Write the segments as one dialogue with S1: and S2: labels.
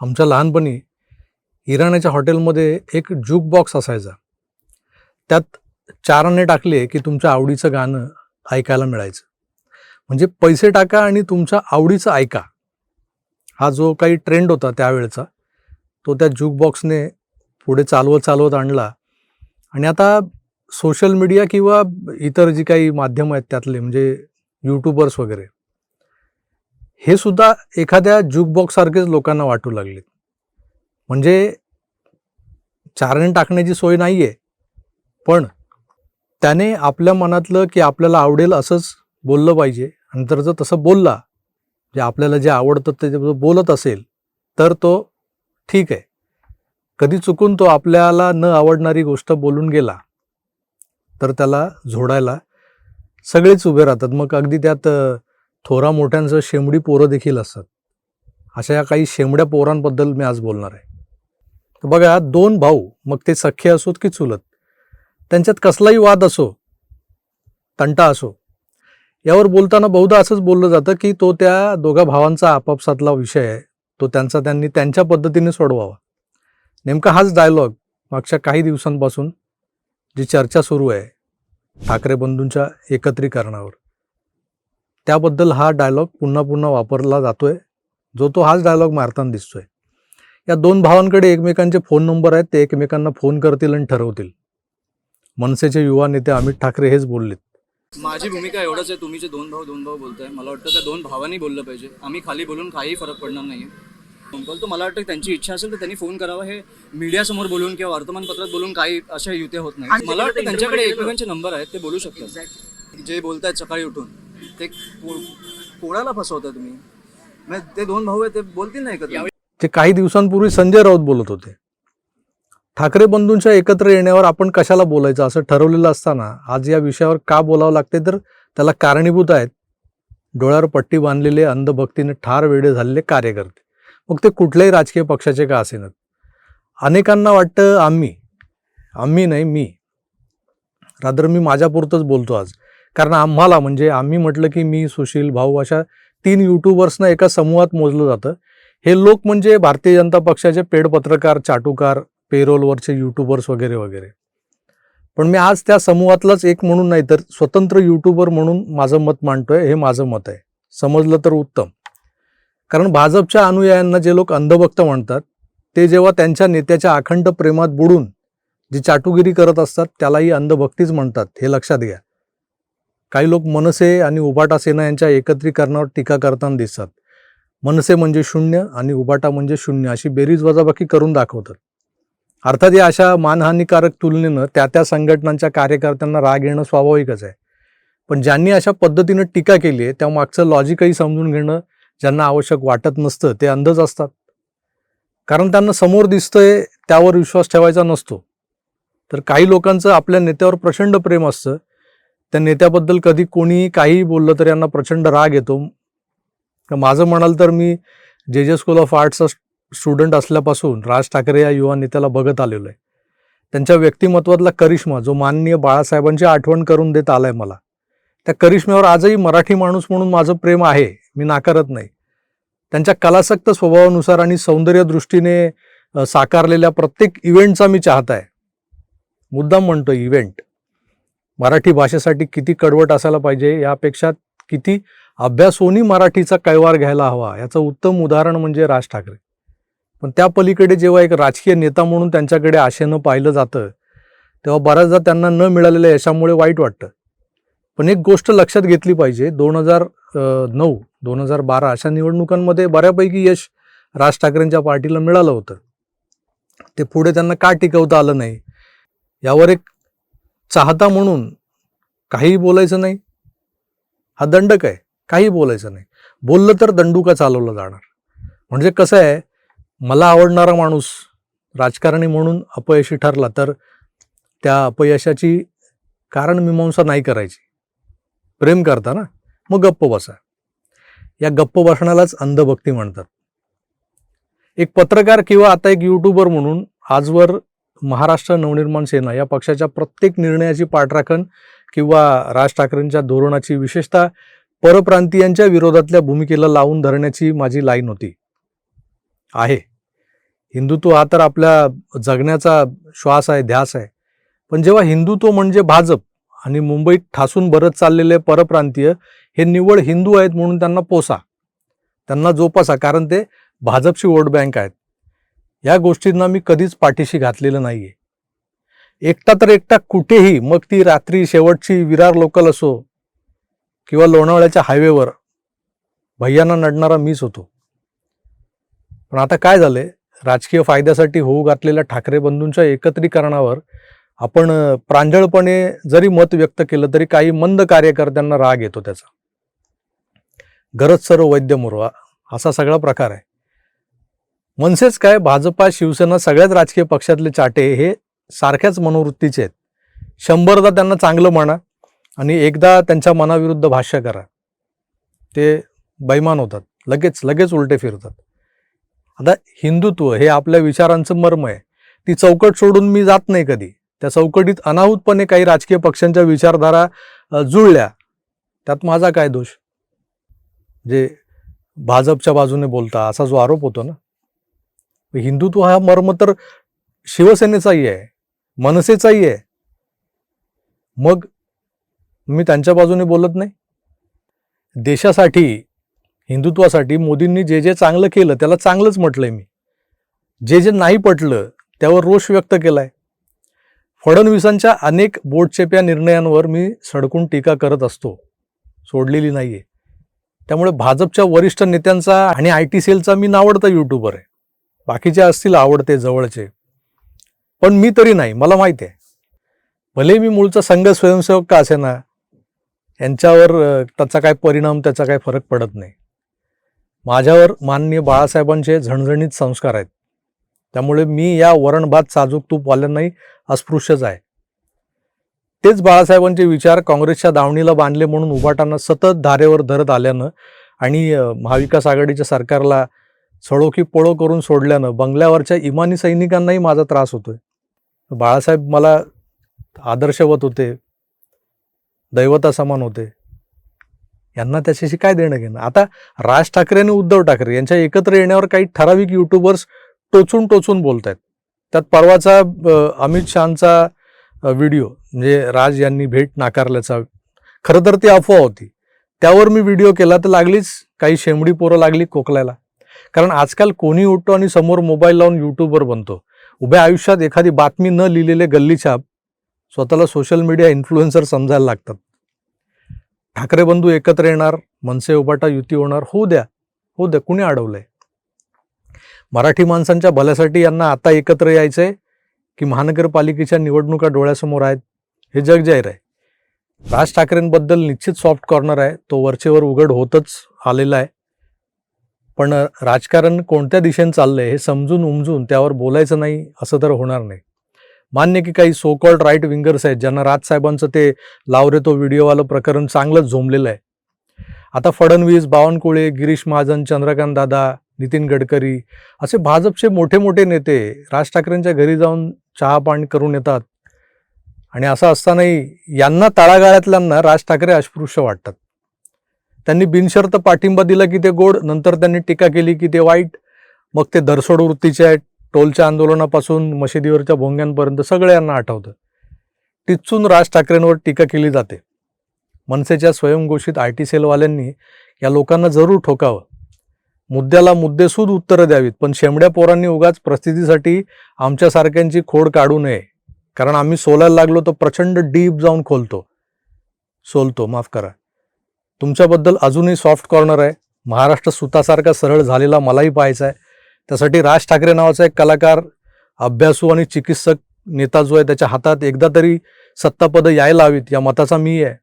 S1: आमच्या लहानपणी इराण्याच्या हॉटेलमध्ये एक ज्यूक बॉक्स असायचा. त्यात चाराने टाकले की तुमच्या आवडीचं गाणं ऐकायला मिळायचं. म्हणजे पैसे टाका आणि तुमच्या आवडीचं ऐका. हा जो काही ट्रेंड होता त्यावेळचा तो त्या जुक बॉक्सने पुढे चालवत चालवत आणला. आणि आता सोशल मीडिया किंवा इतर जी काही माध्यमं आहेत त्यातले म्हणजे यूट्यूबर्स वगैरे हे सुद्धा एखाद्या जुक बॉक्ससारखेच लोकांना वाटू लागले म्हणजे चारण टाकण्याची सोय नाही आहे पण त्याने आपल्या मनातलं की आपल्याला आवडेल असंच बोललं पाहिजे. आणि जर जर तसं बोलला जे आपल्याला जे आवडतं ते बोलत असेल तर तो ठीक आहे. कधी चुकून तो आपल्याला न आवडणारी गोष्ट बोलून गेला तर त्याला झोडायला सगळेच उभे राहतात. मग अगदी त्यात थोरा मोठ्यांचं शेमडी पोरं देखील असतात. अशा या काही शेमड्या पोरांबद्दल मी आज बोलणार आहे. तर बघा दोन भाऊ मग ते सख्खे असोत की चुलत? त्यांच्यात कसलाही वाद असो तंटा असो यावर बोलताना बहुधा असंच बोललं जातं की तो त्या दोघा भावांचा आपापसातला विषय आहे. तो त्यांचा त्यांनी त्यांच्या पद्धतीने सोडवावा. नेमका हाच डायलॉग मागच्या काही दिवसांपासून जी चर्चा सुरू आहे ठाकरे बंधूंच्या एकत्रीकरणावर. त्याबद्दल हा डायलॉग पुन्हा पुन्हा वापरला जातोय. जो तो हाच डायलॉग मारताना दिसतोय. या दोन भावांकडे एकमेकांचे फोन नंबर आहेत ते एकमेकांना फोन करतील आणि ठरवतील. मनसेचे युवा नेते अमित ठाकरे हेच बोललेत.
S2: माझी भूमिका एवढंच आहे तुम्ही जे दोन भाऊ दोन भाऊ बोलताय मला वाटतं त्या दोन भावांनी बोललं पाहिजे. आम्ही खाली बोलून काही फरक पडणार नाही बोलतो मला वाटतं त्यांची इच्छा असेल तर त्यांनी फोन करावा. हे मीडियासमोर बोलून किंवा वर्तमानपत्रात बोलून काही अशा युते होत नाही मला वाटतं त्यांच्याकडे एकमेकांचे नंबर आहेत ते बोलू शकतात. जे बोलतायत सकाळी उठून. ते कोणाला फसवता तुम्ही? म्हणजे ते दोन भाऊ आहेत ते बोलतील ना एकत्र.
S1: ते काही दिवसांपूर्वी संजय राऊत बोलत होते. ठाकरे बंधूंच्या एकत्र येण्यावर आपण कशाला बोलायचं? असं ठरवलेलं असताना आज या विषयावर का बोलावं लागते? तर त्याला कारणीभूत आहेत. डोळ्यावर पट्टी बांधलेले अंधभक्तीने ठार वेडे झालेले कार्यकर्ते. मग ते कुठल्याही राजकीय पक्षाचे का असेनात? अनेकांना वाटतं आम्ही आम्ही नाही मी. रादर मी माझ्यापुरतंच बोलतो आज. कारण आम्हाला म्हणजे आम्ही म्हटलं की मी सुशील भाऊ अशा तीन युट्यूबर्सना एका समूहात मोजलं जातं. हे लोक म्हणजे भारतीय जनता पक्षाचे पेड पत्रकार चाटुकार पेरोलवरचे युट्यूबर्स वगैरे वगैरे. पण मी आज त्या समूहातलाच एक म्हणून नाही तर स्वतंत्र युट्यूबर म्हणून माझं मत मांडतोय हे माझं मत आहे. समजलं तर उत्तम. कारण भाजपच्या अनुयायांना जे लोक अंधभक्त म्हणतात ते जेव्हा त्यांच्या नेत्याच्या अखंड प्रेमात बुडून जी चाटुगिरी करत असतात त्यालाही अंधभक्तीच म्हणतात हे लक्षात घ्या. काही लोक मनसे आणि उबाटा सेना यांच्या एकत्रीकरणावर टीका करताना दिसतात. मनसे म्हणजे शून्य आणि उबाटा म्हणजे शून्य अशी बेरीज वजाबाकी करून दाखवतात. अर्थात या अशा मानहानीकारक तुलनेनं त्या त्या संघटनांच्या कार्यकर्त्यांना राग येणं स्वाभाविकच आहे. पण ज्यांनी अशा पद्धतीनं टीका केली आहे त्या मागचं लॉजिकही समजून घेणं ज्यांना आवश्यक वाटत नसतं ते अंधच असतात. कारण त्यांना समोर दिसतंय त्यावर विश्वास ठेवायचा नसतो. तर काही लोकांचं आपल्या नेत्यावर प्रचंड प्रेम असतं त्या नेत्याबद्दल कधी कोणी काही बोललं तर यांना प्रचंड राग येतो. माझं म्हणाल तर मी जे जे स्कूल ऑफ आर्ट्सचा स्टुडंट असल्यापासून राज ठाकरे या युवा नेत्याला बघत आलेलो आहे. त्यांच्या व्यक्तिमत्वातला करिश्मा जो माननीय बाळासाहेबांची आठवण करून देत आलाय मला त्या करिश्म्यावर आजही मराठी माणूस म्हणून माझं प्रेम आहे मी नाकारत नाही. त्यांच्या कलासक्त स्वभावानुसार आणि सौंदर्य दृष्टीने साकारलेल्या प्रत्येक इव्हेंटचा मी चाहता आहे मुद्दाम म्हणतो इव्हेंट मराठी भाषेसाठी किती कडवट असायला पाहिजे यापेक्षा किती अभ्यासोनी मराठीचा कैवार घ्यायला हवा याचं उत्तम उदाहरण म्हणजे राज ठाकरे. पण त्या पलीकडे जेव्हा एक राजकीय नेता म्हणून त्यांच्याकडे आशेनं पाहिलं जातं तेव्हा बऱ्याचदा त्यांना न मिळालेल्या यशामुळे वाईट वाटतं. पण एक गोष्ट लक्षात घेतली पाहिजे दोन हजार नऊ दोन हजार बारा अशा निवडणुकांमध्ये बऱ्यापैकी यश राज ठाकरेंच्या पार्टीला मिळालं होतं. ते पुढे त्यांना का टिकवता आलं नाही? यावर एक चाहता म्हणून काहीही बोलायचं नाही. हा दंडक आहे काही बोलायचं नाही. बोललं तर दंडुका चालवलं जाणार. म्हणजे कसं आहे मला आवडणारा माणूस राजकारणी म्हणून अपयशी ठरला तर त्या अपयशाची कारण मीमांसा नाही करायची. प्रेम करता ना मग गप्प बसा. या गप्प बसण्यालाच अंधभक्ती म्हणतात. एक पत्रकार किंवा आता एक यूट्यूबर म्हणून आजवर महाराष्ट्र नवनिर्माण सेना या पक्षाच्या प्रत्येक निर्णयाची पाठराखण किंवा राज ठाकरेंच्या धोरणाची विशेषतः परप्रांतीयांच्या विरोधातल्या भूमिकेला लावून धरण्याची माझी लाईन होती. आहे. हिंदुत्व हा तर आपल्या जगण्याचा श्वास आहे ध्यास आहे. पण जेव्हा हिंदुत्व म्हणजे भाजप आणि मुंबईत ठासून भरत चाललेले परप्रांतीय हे निव्वळ हिंदू आहेत म्हणून त्यांना पोसा. त्यांना जोपासा कारण ते भाजपची वोट बँक आहेत. या गोष्टींना मी कधीच पाठीशी घातलेलं नाहीये. एकटा तर एकटा कुठेही मग ती रात्री शेवटची विरार लोकल असो किंवा लोणावळ्याच्या हायवेवर भैयांना नडणारा मीच होतो. पण आता काय झालंय? राजकीय फायद्यासाठी होऊ घातलेल्या ठाकरे बंधूंच्या एकत्रीकरणावर आपण प्रांजळपणे जरी मत व्यक्त केलं तरी काही मंद कार्यकर्त्यांना राग येतो त्याचा. गरज सर्व वैद्य मुरवा असा सगळा प्रकार आहे. मनसेच काय भाजपा शिवसेना सगळ्याच राजकीय पक्षातले चाटे हे सारख्याच मनोवृत्तीचे आहेत. शंभरदा त्यांना चांगलं म्हणा आणि एकदा त्यांच्या मनाविरुद्ध भाष्य करा. ते बैमान होतात. लगेच लगेच उलटे फिरतात. आता हिंदुत्व हे आपल्या विचारांचं मर्म आहे. ती चौकट सोडून मी जात नाही कधी. त्या चौकटीत अनाहूतपणे काही राजकीय पक्षांच्या विचारधारा जुळल्या. त्यात माझा काय दोष? जे भाजपच्या बाजूने बोलता असा जो आरोप होतो ना हिंदुत्व हा मर्म तर शिवसेनेचाही आहे मनसेचाही आहे. मग मी त्यांच्या बाजूने बोलत नाही. देशासाठी हिंदुत्वासाठी मोदींनी जे जे चांगलं केलं त्याला चांगलंच म्हटलंय मी. जे जे नाही पटलं त्यावर रोष व्यक्त केलाय. फडणवीसांच्या अनेक बोटचेप्या निर्णयांवर मी सडकून टीका करत असतो. सोडलेली नाहीये. त्यामुळे भाजपच्या वरिष्ठ नेत्यांचा आणि आय टी सेलचा मी नावडता युट्यूबर आहे. बाकीचे असतील आवडते जवळचे. पण मी तरी नाही मला माहिती आहे. भले मी मूळचा संघ स्वयंसेवक का असे ना यांच्यावर त्याचा काय परिणाम त्याचा काय फरक पडत नाही. माझ्यावर माननीय बाळासाहेबांचे झणझणीत संस्कार आहेत. त्यामुळे मी या वरणभात साजूक तूपवाल्यांनाही अस्पृश्यच आहे. तेच बाळासाहेबांचे विचार काँग्रेसच्या दावणीला बांधले म्हणून उभाटांना सतत धारेवर धरत आल्यानं आणि महाविकास आघाडीच्या सरकारला सळो की पळो करून सोडल्यानं बंगल्यावरच्या इमानी सैनिकांनाही माझा त्रास होतोय. बाळासाहेब मला आदर्शवत होते दैवता समान होते. यांना त्याच्याशी काय देणं घेणं? आता राज ठाकरे आणि उद्धव ठाकरे यांच्या एकत्र येण्यावर काही ठराविक युट्यूबर्स टोचून टोचून बोलत आहेत त्यात परवाचा अमित शहाचा व्हिडिओ म्हणजे राज यांनी भेट नाकारल्याचा खरं तर ती अफवा होती. त्यावर मी व्हिडिओ केला तर लागलीच काही शेंबडी पोरं लागली कोकल्याला कारण आजकाल कोणी उठतो आणि समोर मोबाईल लावून यूट्यूबवर बनतो. उभ्या आयुष्यात एखादी बातमी न लिहिलेले गल्लीछाप स्वतःला सोशल मीडिया इन्फ्लुएन्सर समजायला लागतात. ठाकरे बंधू एकत्र येणार मनसे उभाटा युती होणार होऊ द्या होऊ द्या कुणी अडवलंय? मराठी माणसांच्या भल्यासाठी यांना आता एकत्र यायचंय की महानगरपालिकेच्या निवडणुका डोळ्यासमोर आहेत हे जग जाहीर आहे. राज ठाकरेंबद्दल निश्चित सॉफ्ट कॉर्नर आहे तो वरचेवर उघड होतच आलेला आहे. पण राजकारण कोणत्या दिशेने चाललंय हे समजून उमजून त्यावर बोलायचं नाही असं तर होणार नाही. मान्य की काही सो कॉल्ड राईट विंगर्स आहेत ज्यांना राजसाहेबांचं ते लावरे तो व्हिडिओवालं प्रकरण चांगलंच झोंबलेलं आहे. आता फडणवीस बावनकुळे गिरीश महाजन चंद्रकांत दादा नितीन गडकरी असे भाजपचे मोठे मोठे नेते राज ठाकरेंच्या घरी जाऊन चहा पाणी करून येतात. आणि असं असतानाही यांना तळागाळातल्यांना राज ठाकरे अस्पृश्य वाटतात. त्यांनी बिनशर्त पाठिंबा दिला की ते गोड नंतर त्यांनी टीका केली की ते वाईट. मग ते धरसोड वृत्तीचे आहेत टोलच्या आंदोलनापासून मशिदीवरच्या भोंग्यांपर्यंत सगळ्यांना आठवतं. टिचून राज ठाकरेंवर टीका केली जाते. मनसेच्या स्वयंघोषित आय टी सेलवाल्यांनी या लोकांना जरूर ठोकावं. मुद्द्याला मुद्देसूद उत्तरं द्यावीत पण शेमड्या पोरांनी उगाच प्रस्थितीसाठी आमच्यासारख्यांची खोड काढू नये. कारण आम्ही सोलायला लागलो तर प्रचंड डीप जाऊन खोलतो. सोलतो माफ करा. तुमच्याबद्दल अजूनही सॉफ्ट कॉर्नर आहे. महाराष्ट्र सुतासारखा सरळ झालेला मलाही पाहायचा आहे. त्यासाठी राज ठाकरे नावाचा एक कलाकार अभ्यासू आणि चिकित्सक नेता जो आहे त्याच्या हातात एकदा तरी सत्तापदं यायला हवीत या मताचा मी आहे.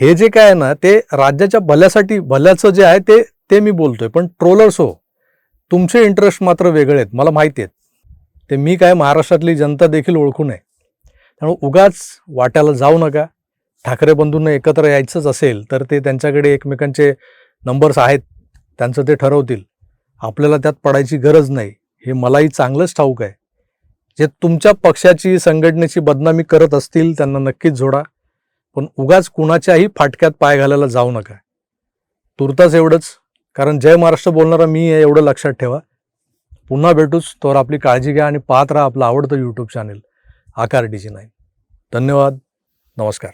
S1: हे जे काय आहे ना ते राज्याच्या भल्यासाठी भल्याचं जे आहे ते ते मी बोलतोय. पण ट्रोलर्स हो तुमचे इंटरेस्ट मात्र वेगळे आहेत मला माहिती आहेत. ते मी काय महाराष्ट्रातली जनता देखील ओळखू नये. त्यामुळे उगाच वाट्याला जाऊ नका. ठाकरे बंधूंना एकत्र यायचंच असेल तर ते त्यांच्याकडे एकमेकांचे नंबर्स आहेत त्यांचं ते ठरवतील. आपल्याला त्यात पडायची गरज नाही. हे मलाही चांगलंच ठाऊक आहे. जे तुमच्या पक्षाची संघटनेची बदनामी करत असतील त्यांना नक्कीच जोडा. पण उगाच कुणाच्याही फाटक्यात पाय घालायला जाऊ नका. तुर्तास एवढंच. कारण जय महाराष्ट्र बोलणारा मी आहे एवढं लक्षात ठेवा. पुन्हा भेटूच तर आपली काळजी घ्या आणि पाहत राहा आपलं आवडतं YouTube channel Aakar D G nine. धन्यवाद. नमस्कार.